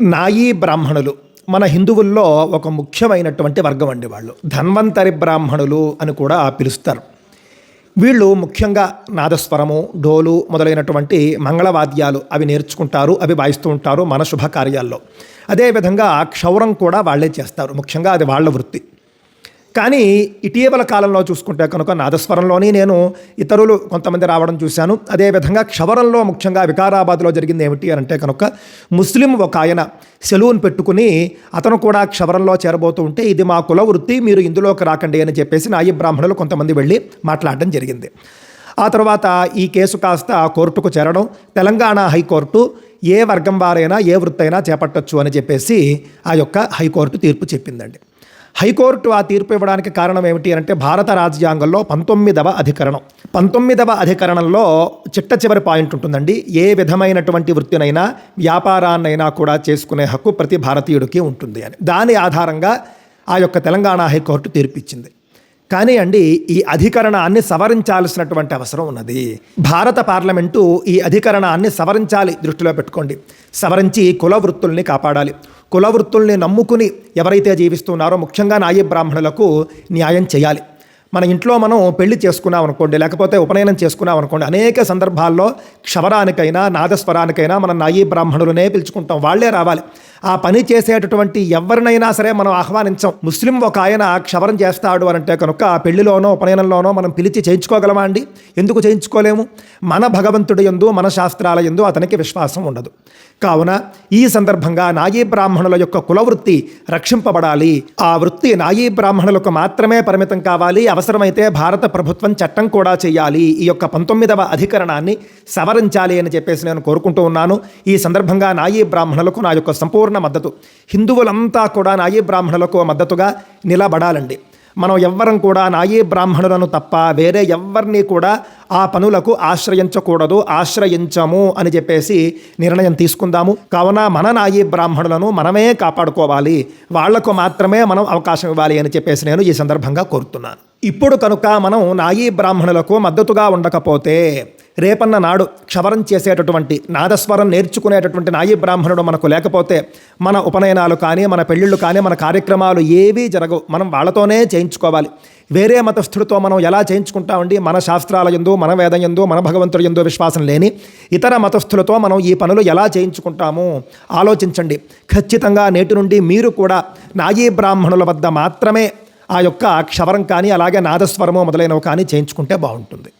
నాయీ బ్రాహ్మణులు. మన హిందువుల్లో ఒక ముఖ్యమైనటువంటి వర్గం అండి వాళ్ళు. ధన్వంతరి బ్రాహ్మణులు అని కూడా పిలుస్తారు. వీళ్ళు ముఖ్యంగా నాదస్వరము డోలు మొదలైనటువంటి మంగళవాద్యాలు అవి నేర్చుకుంటారు అవి వాయిస్తూ ఉంటారు మన శుభకార్యాల్లో. అదేవిధంగా క్షౌరం కూడా వాళ్ళే చేస్తారు. ముఖ్యంగా అది వాళ్ళ వృత్తి. కానీ ఇటీవల కాలంలో చూసుకుంటే కనుక నాదస్వరంలోని నేను ఇతరులు కొంతమంది రావడం చూశాను. అదేవిధంగా క్షవరంలో ముఖ్యంగా వికారాబాద్లో జరిగింది ఏమిటి అని అంటే కనుక ముస్లిం ఒక ఆయన సెలూన్ పెట్టుకుని అతను కూడా క్షవరంలో చేరబోతూ ఉంటే ఇది మా కుల వృత్తి మీరు ఇందులోకి రాకండి అని చెప్పేసి నాయి బ్రాహ్మణులు కొంతమంది వెళ్ళి మాట్లాడడం జరిగింది. ఆ తర్వాత ఈ కేసు కాస్త కోర్టుకు చేరడం తెలంగాణ హైకోర్టు ఏ వర్గం వారైనా ఏ వృత్తి అయినా చేపట్టచ్చు అని చెప్పేసి ఆ యొక్క హైకోర్టు తీర్పు చెప్పిందండి. హైకోర్టు ఆ తీర్పు ఇవ్వడానికి కారణం ఏమిటి అంటే భారత రాజ్యాంగంలో పంతొమ్మిదవ అధికరణం. పంతొమ్మిదవ అధికరణంలో చిట్ట చివరి పాయింట్ ఉంటుందండి. ఏ విధమైనటువంటి వృత్తినైనా వ్యాపారాన్నైనా కూడా చేసుకునే హక్కు ప్రతి భారతీయుడికి ఉంటుంది అని. దాని ఆధారంగా ఆ యొక్క తెలంగాణ హైకోర్టు తీర్పిచ్చింది. కానీ అండి ఈ అధికరణాన్ని సవరించాల్సినటువంటి అవసరం ఉన్నది. భారత పార్లమెంటు ఈ అధికరణాన్ని సవరించాలి దృష్టిలో పెట్టుకోండి. సవరించి కుల వృత్తుల్ని కాపాడాలి. కుల వృత్తుల్ని నమ్ముకుని ఎవరైతే జీవిస్తున్నారో ముఖ్యంగా నాయి బ్రాహ్మణులకు న్యాయం చేయాలి. మన ఇంట్లో మనం పెళ్ళి చేసుకున్నాం అనుకోండి లేకపోతే ఉపనయనం చేసుకున్నాం అనుకోండి అనేక సందర్భాల్లో క్షవరానికైనా నాదస్వరానికైనా మనం నాయీ బ్రాహ్మణులనే పిలుచుకుంటాం. వాళ్ళే రావాలి. ఆ పని చేసేటటువంటి ఎవరినైనా సరే మనం ఆహ్వానించాం. ముస్లిం ఒక ఆయన క్షవరం చేస్తాడు అని అంటే కనుక ఆ పెళ్ళిలోనో ఉపనయనంలోనో మనం పిలిచి చేయించుకోగలమా అండి? ఎందుకు చేయించుకోలేము? మన భగవంతుడి ఎందు మన శాస్త్రాల ఎందు అతనికి విశ్వాసం ఉండదు. కావున ఈ సందర్భంగా నాయీ బ్రాహ్మణుల యొక్క కులవృత్తి రక్షింపబడాలి. ఆ వృత్తి నాయీ బ్రాహ్మణులకు మాత్రమే పరిమితం కావాలి. అవసరమైతే భారత ప్రభుత్వం చట్టం కూడా చేయాలి. ఈ యొక్క పంతొమ్మిదవ అధికరణాన్ని సవరించాలి అని చెప్పేసి నేను కోరుకుంటూ ఉన్నాను. ఈ సందర్భంగా నాయీ బ్రాహ్మణులకు నా యొక్క సంపూర్ణ మద్దతు. హిందువులంతా కూడా నాయీ బ్రాహ్మణులకు మద్దతుగా నిలబడాలండి. మనం ఎవ్వరం కూడా నాయీ బ్రాహ్మణులను తప్ప వేరే ఎవ్వరిని కూడా ఆ పనులకు ఆశ్రయించకూడదు ఆశ్రయించము అని చెప్పేసి నిర్ణయం తీసుకుందాము. కావున మన నాయీ బ్రాహ్మణులను మనమే కాపాడుకోవాలి. వాళ్ళకు మాత్రమే మనం అవకాశం ఇవ్వాలి అని చెప్పేసి నేను ఈ సందర్భంగా కోరుతున్నాను. ఇప్పుడు కనుక మనం నాయీ బ్రాహ్మణులకు మద్దతుగా ఉండకపోతే రేపన్న నాడు క్షవరం చేసేటటువంటి నాదస్వరం నేర్చుకునేటటువంటి నాయీ బ్రాహ్మణుడు మనకు లేకపోతే మన ఉపనయనాలు కానీ మన పెళ్ళిళ్ళు కానీ మన కార్యక్రమాలు ఏవీ జరగవు. మనం వాళ్ళతోనే చేయించుకోవాలి. వేరే మతస్థుడితో మనం ఎలా చేయించుకుంటామండి? మన శాస్త్రాల ఎందు మన వేదం ఎందు మన భగవంతుడు ఎందు విశ్వాసం లేని ఇతర మతస్థులతో మనం ఈ పనులు ఎలా చేయించుకుంటాము? ఆలోచించండి. ఖచ్చితంగా నేటి నుండి మీరు కూడా నాయీ బ్రాహ్మణుల వద్ద మాత్రమే ఆ యొక్క క్షవరం కానీ అలాగే నాదస్వరమో మొదలైనవి కానీ చేయించుకుంటే బాగుంటుంది.